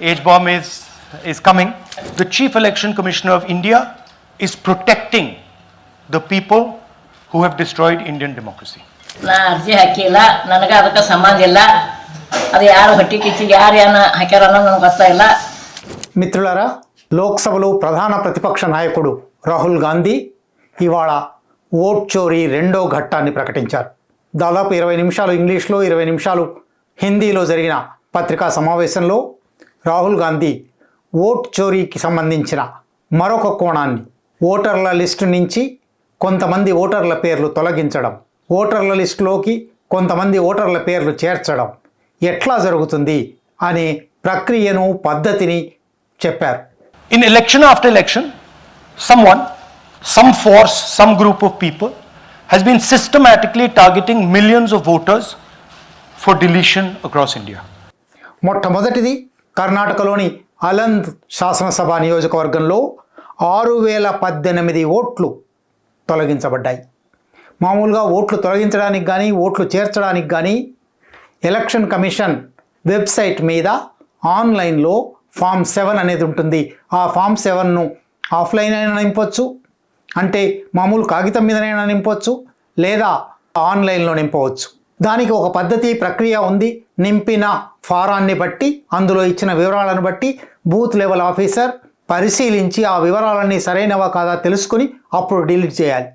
age bomb is, is coming. The Chief Election Commissioner of India is protecting the people who have destroyed Indian democracy. ನಾ ಅರ್ಜಿ ಹಾಕಿಲ್ಲ ನನಗೆ ಅದಕ್ಕೆ ಸಂಬಂಧ ಇಲ್ಲ ಅದು ಯಾರು ಹೊಟ್ಟೆ ಕಿಚ್ಚಿಗೆ ಯಾರು ಏನ ಹಾಕ್ಯಾರ ಅನ್ನೋದು ನನಗೆ ಗೊತ್ತಾಗಿಲ್ಲ మిత్రులారా లోక్సభలో ప్రధాన ప్రతిపక్ష నాయకుడు రాహుల్ గాంధీ ఇవాళ ఓట్ చోరీ రెండో ఘట్టాన్ని ప్రకటించారు దాదాపు ఇరవై నిమిషాలు ఇంగ్లీష్లో ఇరవై నిమిషాలు హిందీలో జరిగిన పత్రికా సమావేశంలో రాహుల్ గాంధీ ఓట్ చోరీకి సంబంధించిన మరొక కోణాన్ని ఓటర్ల లిస్టు నుంచి కొంతమంది ఓటర్ల పేర్లు తొలగించడం ఓటర్ల లిస్టులోకి కొంతమంది ఓటర్ల పేర్లు చేర్చడం ఎట్లా జరుగుతుంది అనే ప్రక్రియను పద్ధతిని చెప్పారు. In election after election someone some force some group of people he's been systematically targeting millions of voters for deletion across India మొట్టమొదటిది కర్ణాటకలోని అలంద్ శాసనసభ నియోజకవర్గంలో ఆరు వేల పద్దెనిమిది ఓట్లు తొలగించబడ్డాయి. మామూలుగా ఓట్లు తొలగించడానికి కానీ ఓట్లు చేర్చడానికి కానీ ఎలక్షన్ కమిషన్ వెబ్సైట్ మీద ఆన్లైన్లో ఫామ్ సెవెన్ అనేది ఉంటుంది. ఆ ఫామ్ సెవెన్ను ఆఫ్లైన్ అయినా నింపవచ్చు అంటే మామూలు కాగితం మీదనైనా నింపవచ్చు లేదా ఆన్లైన్లో నింపవచ్చు. దానికి ఒక పద్ధతి ప్రక్రియ ఉంది. నింపిన ఫారాన్ని బట్టి అందులో ఇచ్చిన వివరాలను బట్టి బూత్ లెవెల్ ఆఫీసర్ పరిశీలించి ఆ వివరాలన్నీ సరైనవా కాదా తెలుసుకుని అప్పుడు డిలీట్ చేయాలి.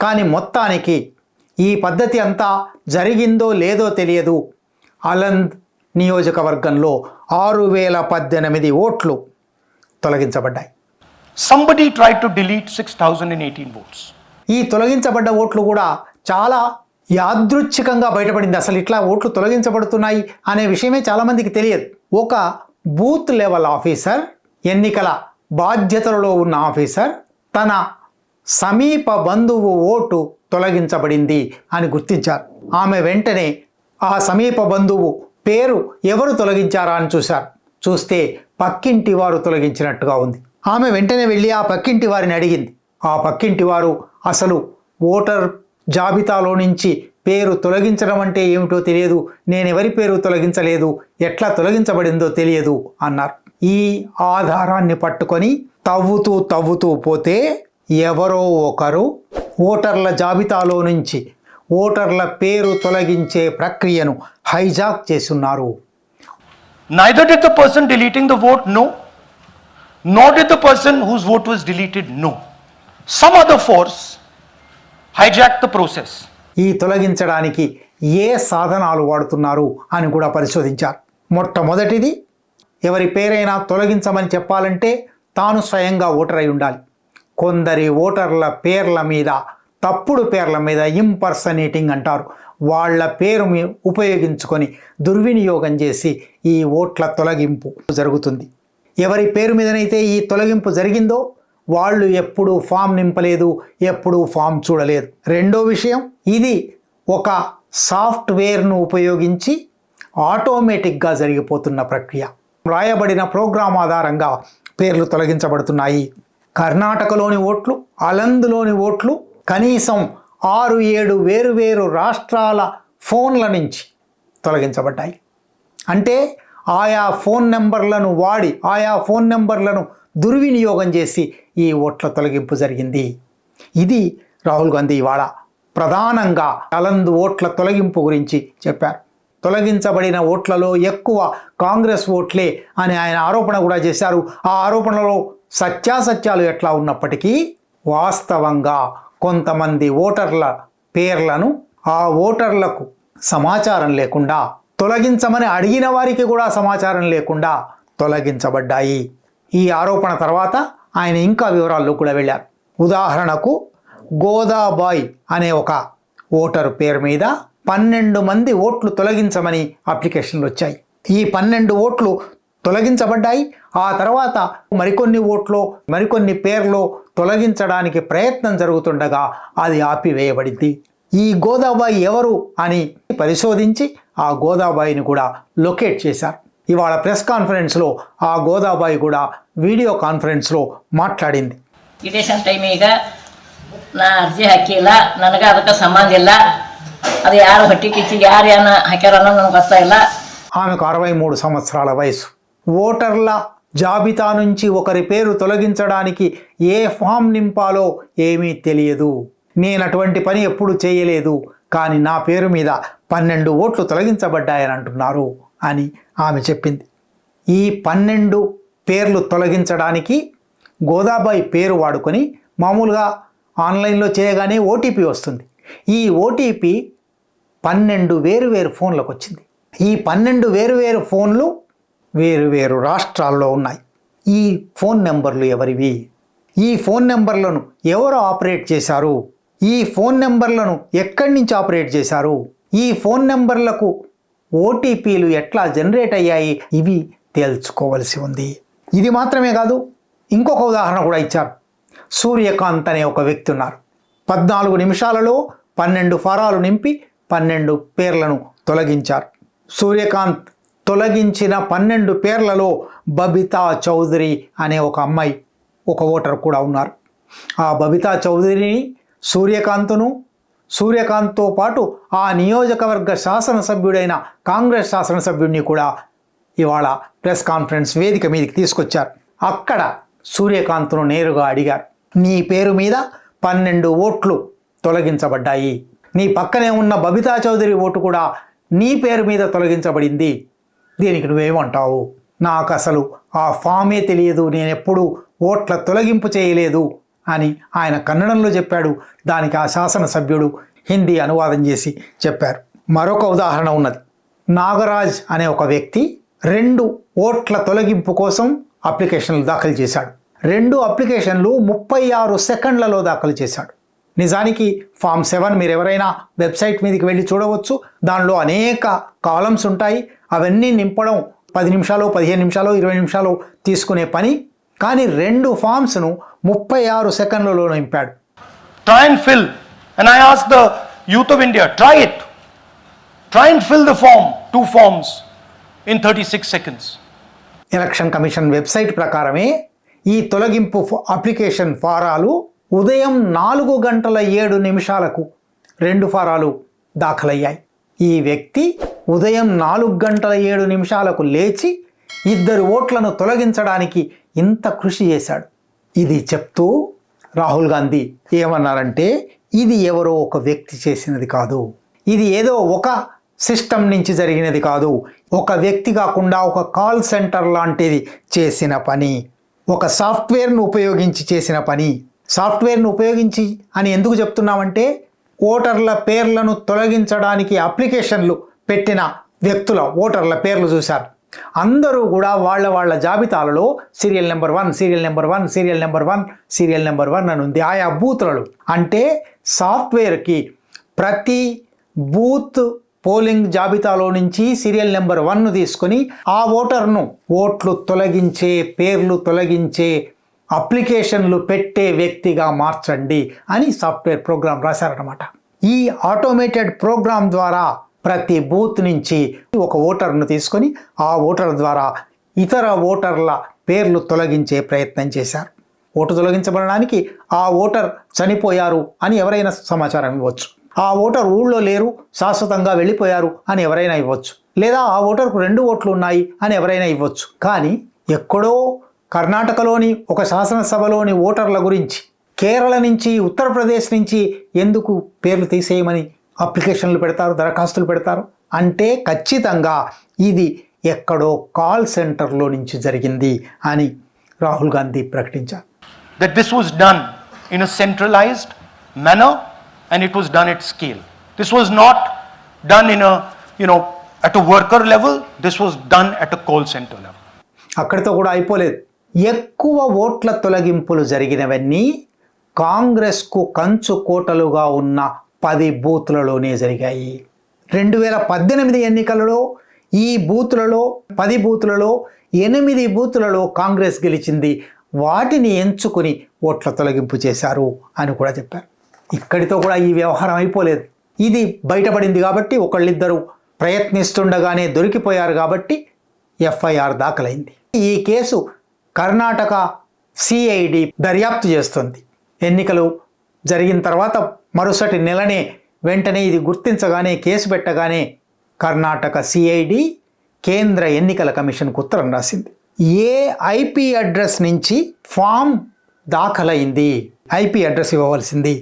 కానీ మొత్తానికి ఈ పద్ధతి అంతా జరిగిందో లేదో తెలియదు. అలంద్ నియోజకవర్గంలో ఆరు వేల పద్దెనిమిది ఓట్లు తొలగించబడ్డాయి. Somebody tried to delete 6,018 votes. ఈ తొలగించబడ్డ ఓట్లు కూడా చాలా యాదృచ్ఛికంగా బయటపడింది. అసలు ఇట్లా ఓట్లు తొలగించబడుతున్నాయి అనే విషయమే చాలామందికి తెలియదు. ఒక బూత్ లెవెల్ ఆఫీసర్ ఎన్నికల బాధ్యతలలో ఉన్న ఆఫీసర్ తన సమీప బంధువు ఓటు తొలగించబడింది అని గుర్తించారు. ఆమె వెంటనే ఆ సమీప బంధువు పేరు ఎవరు తొలగించారా అని చూశారు. చూస్తే పక్కింటి వారు తొలగించినట్టుగా ఉంది. ఆమె వెంటనే వెళ్ళి ఆ పక్కింటి వారిని అడిగింది. ఆ పక్కింటి వారు అసలు ఓటర్ జాబితాలో నుంచి పేరు తొలగించడం అంటే ఏమిటో తెలియదు. నేను ఎవరి పేరు తొలగించలేదు. ఎట్లా తొలగించబడిందో తెలియదు అన్నారు. ఈ ఆధారాన్ని పట్టుకొని తవ్వుతూ తవ్వుతూ పోతే ఎవరో ఒకరు ఓటర్ల జాబితాలో నుంచి ఓటర్ల పేరు తొలగించే ప్రక్రియను హైజాక్ చేసున్నారు neither did the person deleting the vote no nor did the person whose vote was deleted no some other force hijack the process ఈ తొలగించడానికి ఏ సాధనాలు వాడుతున్నారు అని కూడా పరిశోధించారు. మొట్టమొదటిది ఎవరి పేరైనా తొలగించమని చెప్పాలంటే తాను స్వయంగా ఓటర్ అయి ఉండాలి. కొందరి ఓటర్ల పేర్ల మీద తప్పుడు పేర్ల మీద ఇంపర్సనేటింగ్ అంటారు. వాళ్ళ పేరు ఉపయోగించుకొని దుర్వినియోగం చేసి ఈ ఓట్ల తొలగింపు జరుగుతుంది. ఎవరి పేరు మీదనైతే ఈ తొలగింపు జరిగిందో వాళ్ళు ఎప్పుడూ ఫామ్ నింపలేదు ఎప్పుడూ ఫామ్ చూడలేదు. రెండో విషయం ఇది ఒక సాఫ్ట్వేర్ను ఉపయోగించి ఆటోమేటిక్గా జరిగిపోతున్న ప్రక్రియ. వ్రాయబడిన ప్రోగ్రామ్ ఆధారంగా పేర్లు తొలగించబడుతున్నాయి. కర్ణాటకలోని ఓట్లు అలందులోని ఓట్లు కనీసం ఆరు ఏడు వేరువేరు రాష్ట్రాల ఫోన్ల నుంచి తొలగించబడ్డాయి. అంటే ఆయా ఫోన్ నెంబర్లను వాడి ఆయా ఫోన్ నెంబర్లను దుర్వినియోగం చేసి ఈ ఓట్ల తొలగింపు జరిగింది. ఇది రాహుల్ గాంధీ ఇవాళ ప్రధానంగా అలంద్ ఓట్ల తొలగింపు గురించి చెప్పారు. తొలగించబడిన ఓట్లలో ఎక్కువ కాంగ్రెస్ ఓట్లే అని ఆయన ఆరోపణ కూడా చేశారు. ఆ ఆరోపణలో సత్యాసత్యాలు ఎట్లా ఉన్నప్పటికీ వాస్తవంగా కొంతమంది ఓటర్ల పేర్లను ఆ ఓటర్లకు సమాచారం లేకుండా తొలగించమని అడిగిన వారికి కూడా సమాచారం లేకుండా తొలగించబడ్డాయి. ఈ ఆరోపణ తర్వాత ఆయన ఇంకా వివరాల్లో కూడా వెళ్ళారు. ఉదాహరణకు గోదాబాయ్ అనే ఒక ఓటరు పేరు మీద పన్నెండు మంది ఓట్లు తొలగించమని అప్లికేషన్లు వచ్చాయి. ఈ పన్నెండు ఓట్లు తొలగించబడ్డాయి. ఆ తర్వాత మరికొన్ని ఓట్లు మరికొన్ని పేర్లు తొలగించడానికి ప్రయత్నం జరుగుతుండగా అది ఆపివేయబడింది. ఈ గోదాబాయి ఎవరు అని పరిశోధించి ఆ గోదాబాయిని కూడా లొకేట్ చేశారు. ఇవాళ ప్రెస్ కాన్ఫరెన్స్లో ఆ గోదాబాయి కూడా వీడియో కాన్ఫరెన్స్లో మాట్లాడింది ಇಲೇಷನ್ ಟೈಮಿಗೆ ನಾ ಅರ್ಜಿ ಹಾಕಿಲ್ಲ ನನಗೆ ಅದಕ್ಕೆ ಸಂಬಂಧ ಇಲ್ಲ ಅದು ಯಾರು ಹೊಟ್ಟೆ ಕಿಚ್ಚಿಗೆ ಯಾರು ಏನ ಹಾಕ್ಯಾರ ಅನ್ನೋದು ನನಗೆ ಗೊತ್ತಾಗಿಲ್ಲ ఆమెకు అరవై మూడు సంవత్సరాల వయసు ఓటర్ల జాబితా నుంచి ఒకరి పేరు తొలగించడానికి ఏ ఫామ్ నింపాలో ఏమీ తెలియదు నేను అటువంటి పని ఎప్పుడు చేయలేదు కానీ నా పేరు మీద పన్నెండు ఓట్లు తొలగించబడ్డాయని అంటున్నారు అని ఆమె చెప్పింది. ఈ పన్నెండు పేర్లు తొలగించడానికి గోదాబాయి పేరు వాడుకొని మామూలుగా ఆన్లైన్లో చేయగానే ఓటీపీ వస్తుంది. ఈ ఓటీపీ పన్నెండు వేరు వేరు ఫోన్లకు వచ్చింది. ఈ పన్నెండు వేరు వేరు ఫోన్లు వేరు వేరు రాష్ట్రాల్లో ఉన్నాయి. ఈ ఫోన్ నెంబర్లు ఎవరివి? ఈ ఫోన్ నెంబర్లను ఎవరు ఆపరేట్ చేశారు? ఈ ఫోన్ నెంబర్లను ఎక్కడి నుంచి ఆపరేట్ చేశారు? ఈ ఫోన్ నెంబర్లకు ఓటీపీలు ఎట్లా జనరేట్ అయ్యాయి ఇవి తేల్చుకోవలసి ఉంది. ఇది మాత్రమే కాదు ఇంకొక ఉదాహరణ కూడా ఇచ్చారు. సూర్యకాంత్ అనే ఒక వ్యక్తి ఉన్నారు. పద్నాలుగు నిమిషాలలో పన్నెండు ఫారాలు నింపి పన్నెండు పేర్లను తొలగించారు. సూర్యకాంత్ తొలగించిన పన్నెండు పేర్లలో బబితా చౌదరి అనే ఒక అమ్మాయి ఒక ఓటర్ కూడా ఉన్నారు. ఆ బబితా చౌదరిని సూర్యకాంత్ను సూర్యకాంత్తో పాటు ఆ నియోజకవర్గ శాసనసభ్యుడైన కాంగ్రెస్ శాసనసభ్యుడిని కూడా ఇవాళ ప్రెస్ కాన్ఫరెన్స్ వేదిక మీదకి తీసుకొచ్చారు. అక్కడ సూర్యకాంత్ను నేరుగా అడిగారు. నీ పేరు మీద పన్నెండు ఓట్లు తొలగించబడ్డాయి. నీ పక్కనే ఉన్న బబితా చౌదరి ఓటు కూడా నీ పేరు మీద తొలగించబడింది. దీనికి నువ్వేమంటావు? నాకు అసలు ఆ ఫామే తెలియదు. నేను ఓట్ల తొలగింపు చేయలేదు. అని ఆయన కన్నడంలో చెప్పాడు. దానికి ఆ శాసనసభ్యుడు హిందీ అనువాదం చేసి చెప్పారు. మరొక ఉదాహరణ ఉన్నది. నాగరాజ్ అనే ఒక వ్యక్తి రెండు ఓట్ల తొలగింపు కోసం అప్లికేషన్లు దాఖలు చేశాడు. రెండు అప్లికేషన్లు ముప్పై ఆరు సెకండ్లలో దాఖలు చేశాడు. నిజానికి ఫామ్ సెవెన్ మీరు ఎవరైనా వెబ్సైట్ మీదకి వెళ్ళి చూడవచ్చు. దానిలో అనేక కాలమ్స్ ఉంటాయి. అవన్నీ నింపడం పది నిమిషాలు పదిహేను నిమిషాలు ఇరవై నిమిషాలు తీసుకునే పని కానీ రెండు ఫామ్స్ను ముప్పై ఆరు సెకండ్లలో నింపాడు Try and fill. And I ask the youth of India, try it. Try and fill the form, two forms, in 36 seconds. Election commission website ప్రకారమే ఈ తొలగింపు అప్లికేషన్ ఫారాలు ఉదయం నాలుగు గంటల ఏడు నిమిషాలకు రెండు ఫారాలు దాఖలయ్యాయి ఈ వ్యక్తి ఉదయం నాలుగు గంటల ఏడు నిమిషాలకు లేచి ఇద్దరు ఓట్లను తొలగించడానికి ఇంత కృషి చేశాడు. ఇది చెప్తూ రాహుల్ గాంధీ ఏమన్నారంటే ఇది ఎవరో ఒక వ్యక్తి చేసినది కాదు. ఇది ఏదో ఒక సిస్టమ్ నుంచి జరిగినది కాదు. ఒక వ్యక్తి కాకుండా ఒక కాల్ సెంటర్ లాంటిది చేసిన పని. ఒక సాఫ్ట్వేర్ను ఉపయోగించి చేసిన పని. సాఫ్ట్వేర్ను ఉపయోగించి అని ఎందుకు చెప్తున్నామంటే ఓటర్ల పేర్లను తొలగించడానికి అప్లికేషన్లు పెట్టిన వ్యక్తుల ఓటర్ల పేర్లు చూశారు. అందరూ కూడా వాళ్ళ వాళ్ళ జాబితాలలో serial number one serial number one serial number one serial number one అని ఉంది. ఆయా బూత్లలో. అంటే సాఫ్ట్వేర్కి ప్రతి బూత్ పోలింగ్ జాబితాలో నుంచి సీరియల్ నెంబర్ వన్ను తీసుకొని ఆ ఓటర్ను ఓట్లు తొలగించే పేర్లు తొలగించే అప్లికేషన్లు పెట్టే వ్యక్తిగా మార్చండి అని సాఫ్ట్వేర్ ప్రోగ్రాం రాశారనమాట ఈ ఆటోమేటెడ్ ప్రోగ్రాం ద్వారా ప్రతి బూత్ నుంచి ఒక ఓటర్ను తీసుకొని ఆ ఓటర్ ద్వారా ఇతర ఓటర్ల పేర్లు తొలగించే ప్రయత్నం చేశారు. ఓటు తొలగించబడడానికి ఆ ఓటర్ చనిపోయారు అని ఎవరైనా సమాచారం ఇవ్వచ్చు. ఆ ఓటర్ ఊళ్ళో లేరు శాశ్వతంగా వెళ్ళిపోయారు అని ఎవరైనా ఇవ్వచ్చు. లేదా ఆ ఓటర్కు రెండు ఓట్లు ఉన్నాయి అని ఎవరైనా ఇవ్వచ్చు. కానీ ఎక్కడో కర్ణాటకలోని ఒక శాసనసభలోని ఓటర్ల గురించి కేరళ నుంచి ఉత్తరప్రదేశ్ నుంచి ఎందుకు పేర్లు తీసేయమని అప్లికేషన్లు పెడతారు దరఖాస్తులు పెడతారు. అంటే ఖచ్చితంగా ఇది ఎక్కడో కాల్ సెంటర్లో నుంచి జరిగింది అని రాహుల్ గాంధీ ప్రకటించారు. That this was done in a centralised manner and it was done at scale this was not done in you know at worker level this was done at call centre level అక్కడితో కూడా అయిపోలేదు. ఎక్కువ ఓట్ల తొలగింపులు జరిగినవన్నీ కాంగ్రెస్కు కంచు కోటలుగా ఉన్న పది బూత్లలోనే జరిగాయి. రెండు వేల పద్దెనిమిది ఎన్నికలలో ఈ బూత్లలో పది బూత్లలో ఎనిమిది బూత్లలో కాంగ్రెస్ గెలిచింది. వాటిని ఎంచుకుని ఓట్ల తొలగింపు చేశారు అని కూడా చెప్పారు. ఇక్కడితో కూడా ఈ వ్యవహారం అయిపోలేదు. ఇది బయటపడింది కాబట్టి ఒకళ్ళిద్దరు ప్రయత్నిస్తుండగానే దొరికిపోయారు కాబట్టి ఎఫ్ఐఆర్ దాఖలైంది. ఈ కేసు కర్ణాటక సిఐడి దర్యాప్తు చేస్తుంది. ఎన్నికలు జరిగిన తర్వాత మరుసటి నెలనే వెంటనే ఇది గుర్తించగానే కేసు పెట్టగానే కర్ణాటక సిఐడి కేంద్ర ఎన్నికల కమిషన్కు ఉత్తరం రాసింది. ఏ ఐపీ అడ్రస్ నుంచి ఫామ్ దాఖలైంది? ఐపీ అడ్రస్ ఇవ్వవలసింది.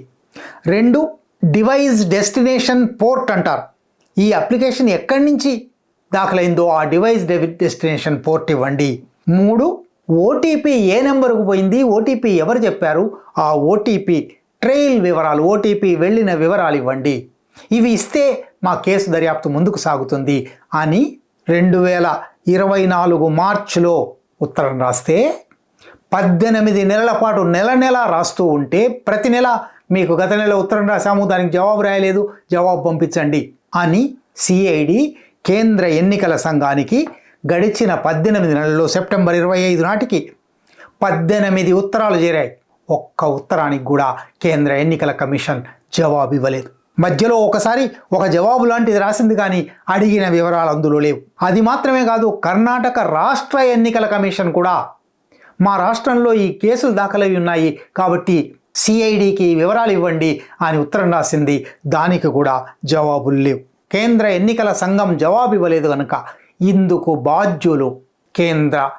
రెండు డివైస్ డెస్టినేషన్ పోర్ట్ అంటారు. ఈ అప్లికేషన్ ఎక్కడి నుంచి దాఖలైందో ఆ డివైస్ డెస్టినేషన్ పోర్ట్ ఇవ్వండి. మూడు ఓటీపీ ఏ నెంబర్కు పోయింది? ఓటీపీ ఎవరు చెప్పారు? ఆ ఓటీపీ ట్రైల్ వివరాలు ఓటీపీ వెళ్ళిన వివరాలు ఇవ్వండి. ఇవి ఇస్తే మా కేసు దర్యాప్తు ముందుకు సాగుతుంది అని రెండు వేల ఇరవై నాలుగు మార్చిలో ఉత్తరం రాస్తే పద్దెనిమిది నెలల పాటు నెల నెల రాస్తూ ఉంటే ప్రతి నెల మీకు గత నెల ఉత్తరం రాశాము దానికి జవాబు రాయలేదు జవాబు పంపించండి అని సిఐడి కేంద్ర ఎన్నికల సంఘానికి గడిచిన పద్దెనిమిది నెలల్లో సెప్టెంబర్ ఇరవై ఐదు నాటికి పద్దెనిమిది ఉత్తరాలు చేరాయి. ఒక్క ఉత్తరానికి కూడా కేంద్ర ఎన్నికల కమిషన్ జవాబు ఇవ్వలేదు. మధ్యలో ఒకసారి ఒక జవాబు లాంటిది రాసింది కానీ అడిగిన వివరాలు అందులో లేవు. అది మాత్రమే కాదు కర్ణాటక రాష్ట్ర ఎన్నికల కమిషన్ కూడా మా రాష్ట్రంలో ఈ కేసులు దాఖలై ఉన్నాయి కాబట్టి సిఐడికి వివరాలు ఇవ్వండి అని ఉత్తరం రాసింది. దానికి కూడా జవాబులు లేవు. కేంద్ర ఎన్నికల సంఘం జవాబు ఇవ్వలేదు కనుక ఇందుకు బాధ్యులు కేంద్ర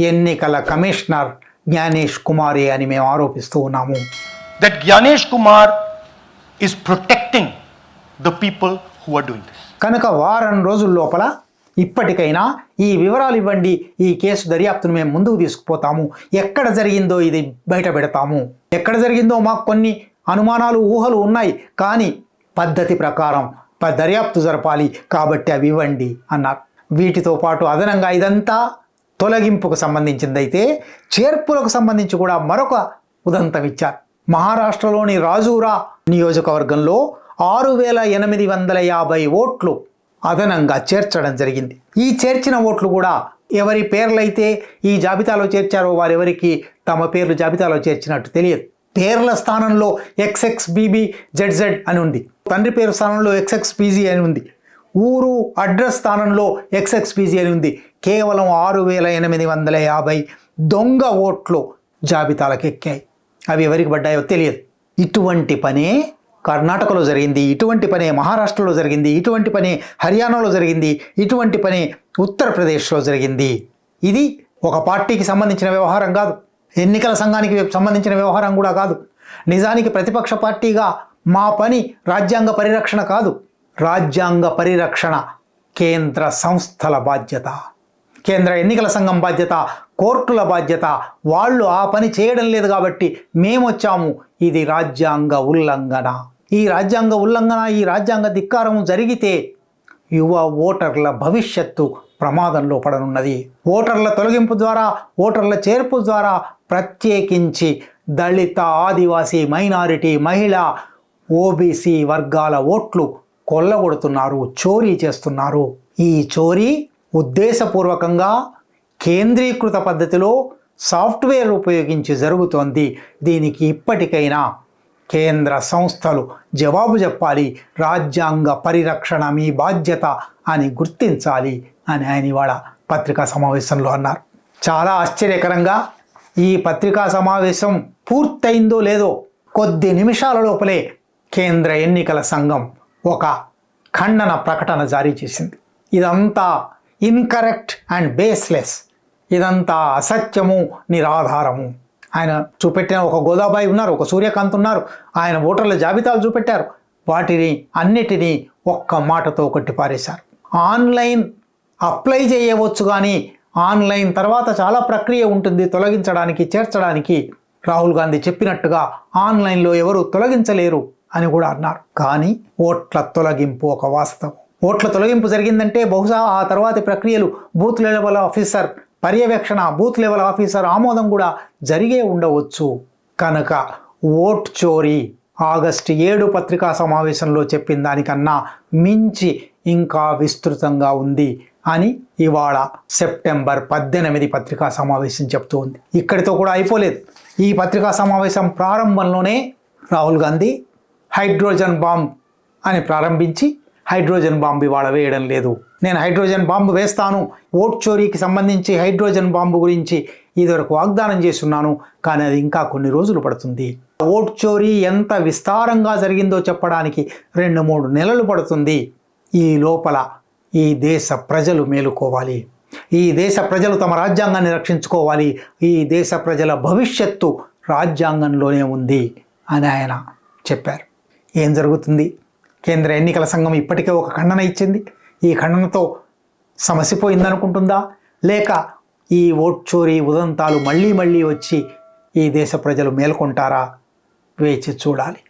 ఎన్నికల కమిషనర్ జ్ఞానేష్ కుమారి అని మేము ఆరోపిస్తూ ఉన్నాము. That Gyanesh Kumar is protecting the people who are doing this. కనుక వారం రోజుల లోపల ఇప్పటికైనా ఈ వివరాలు ఇవ్వండి. ఈ కేసు దర్యాప్తును మేము ముందుకు తీసుకుపోతాము. ఎక్కడ జరిగిందో ఇది బయట పెడతాము. ఎక్కడ జరిగిందో మాకు కొన్ని అనుమానాలు ఊహలు ఉన్నాయి. కానీ పద్ధతి ప్రకారం దర్యాప్తు జరపాలి. కాబట్టి అవి ఇవ్వండి అన్నారు. వీటితో పాటు అదనంగా ఇదంతా తొలగింపుకు సంబంధించిందైతే చేర్పులకు సంబంధించి కూడా మరొక ఉదంతం ఇచ్చారు. మహారాష్ట్రలోని రాజూరా నియోజకవర్గంలో ఆరు వేల ఎనిమిది వందల యాభై ఓట్లు అదనంగా చేర్చడం జరిగింది. ఈ చేర్చిన ఓట్లు కూడా ఎవరి పేర్లైతే ఈ జాబితాలో చేర్చారో వారెవరికి తమ పేర్లు జాబితాలో చేర్చినట్టు తెలియదు. పేర్ల స్థానంలో ఎక్స్ఎక్స్ బీబీ జెడ్జెడ్ అని ఉంది. తండ్రి పేరు స్థానంలో ఎక్స్ఎక్స్ పీజీ అని ఉంది. ఊరు అడ్రస్ స్థానంలో ఎక్స్ఎక్స్పీజీ అని ఉంది. కేవలం ఆరు వేల ఎనిమిది వందల యాభై దొంగ ఓట్లు జాబితాలకు ఎక్కాయి. అవి ఎవరికి పడ్డాయో తెలియదు. ఇటువంటి పనే కర్ణాటకలో జరిగింది ఇటువంటి పనే మహారాష్ట్రలో జరిగింది ఇటువంటి పనే హర్యానాలో జరిగింది ఇటువంటి పనే ఉత్తరప్రదేశ్లో జరిగింది. ఇది ఒక పార్టీకి సంబంధించిన వ్యవహారం కాదు. ఎన్నికల సంఘానికి సంబంధించిన వ్యవహారం కూడా కాదు. నిజానికి ప్రతిపక్ష పార్టీగా మా పని రాజ్యాంగ పరిరక్షణ కాదు. రాజ్యాంగ పరిరక్షణ కేంద్ర సంస్థల బాధ్యత. కేంద్ర ఎన్నికల సంఘం బాధ్యత కోర్టుల బాధ్యత వాళ్ళు ఆ పని చేయడం లేదు కాబట్టి మేము వచ్చాము ఇది రాజ్యాంగ ఉల్లంఘన. ఈ రాజ్యాంగ ఉల్లంఘన ఈ రాజ్యాంగ ధిక్కారం జరిగితే యువ ఓటర్ల భవిష్యత్తు ప్రమాదంలో పడనున్నది. ఓటర్ల తొలగింపు ద్వారా ఓటర్ల చేర్పు ద్వారా ప్రత్యేకించి దళిత ఆదివాసీ మైనారిటీ మహిళ ఓబీసీ వర్గాల ఓట్లు కొల్లగొడుతున్నారు చోరీ చేస్తున్నారు. ఈ చోరీ ఉద్దేశపూర్వకంగా కేంద్రీకృత పద్ధతిలో సాఫ్ట్వేర్ ఉపయోగించి జరుగుతోంది. దీనికి ఇప్పటికైనా కేంద్ర సంస్థలు జవాబు చెప్పాలి. రాజ్యాంగ పరిరక్షణ మీ బాధ్యత అని గుర్తించాలి అని ఆయన ఇవాళ పత్రికా సమావేశంలో అన్నారు. చాలా ఆశ్చర్యకరంగా ఈ పత్రికా సమావేశం పూర్తయిందో లేదో కొద్ది నిమిషాల లోపలే కేంద్ర ఎన్నికల సంఘం ఒక ఖండన ప్రకటన జారీ చేసింది. ఇదంతా ఇన్కరెక్ట్ అండ్ బేస్లెస్ ఇదంతా అసత్యము నిరాధారము. ఆయన చూపెట్టిన ఒక గోదాబాయి ఉన్నారు ఒక సూర్యకాంత్ ఉన్నారు. ఆయన ఓటర్ల జాబితాలు చూపెట్టారు. వాటిని అన్నిటినీ ఒక్క మాటతో కొట్టిపారేశారు ఆన్లైన్ అప్లై చేయవచ్చు కానీ ఆన్లైన్ తర్వాత చాలా ప్రక్రియ ఉంటుంది. తొలగించడానికి చేర్చడానికి రాహుల్ గాంధీ చెప్పినట్టుగా ఆన్లైన్లో ఎవరు తొలగించలేరు. అని కూడా అన్నారు. కానీ ఓట్ల తొలగింపు ఒక వాస్తవం. ఓట్ల తొలగింపు జరిగిందంటే బహుశా ఆ తర్వాతి ప్రక్రియలు బూత్ లెవెల్ ఆఫీసర్ పర్యవేక్షణ బూత్ లెవెల్ ఆఫీసర్ ఆమోదం కూడా జరిగే ఉండవచ్చు. కనుక ఓట్ చోరీ ఆగస్టు ఏడు పత్రికా సమావేశంలో చెప్పిన దానికన్నా మించి ఇంకా విస్తృతంగా ఉంది అని ఇవాళ సెప్టెంబర్ పద్దెనిమిది పత్రికా సమావేశం చెప్తూ ఉంది. ఇక్కడితో కూడా అయిపోలేదు. ఈ పత్రికా సమావేశం ప్రారంభంలోనే రాహుల్ గాంధీ హైడ్రోజన్ బాంబ్ అని ప్రారంభించి హైడ్రోజన్ బాంబు ఇవాళ వేయడం లేదు. నేను హైడ్రోజన్ బాంబు వేస్తాను. ఓట్ చోరీకి సంబంధించి హైడ్రోజన్ బాంబు గురించి ఇదివరకు వాగ్దానం చేస్తున్నాను. కానీ అది ఇంకా కొన్ని రోజులు పడుతుంది. ఓట్ చోరీ ఎంత విస్తారంగా జరిగిందో చెప్పడానికి రెండు మూడు నెలలు పడుతుంది. ఈ లోపల ఈ దేశ ప్రజలు మేలుకోవాలి. ఈ దేశ ప్రజలు తమ రాజ్యాంగాన్ని రక్షించుకోవాలి. ఈ దేశ ప్రజల భవిష్యత్తు రాజ్యాంగంలోనే ఉంది అని ఆయన చెప్పారు. ఏం జరుగుతుంది? కేంద్ర ఎన్నికల సంఘం ఇప్పటికే ఒక ఖండన ఇచ్చింది. ఈ ఖండనతో సమస్య పోయిందనుకుంటుందా లేక ఈ ఓట్ చోరీ ఉదంతాలు మళ్ళీ మళ్ళీ వచ్చి ఈ దేశ ప్రజలు మేల్కొంటారా? వేచి చూడాలి.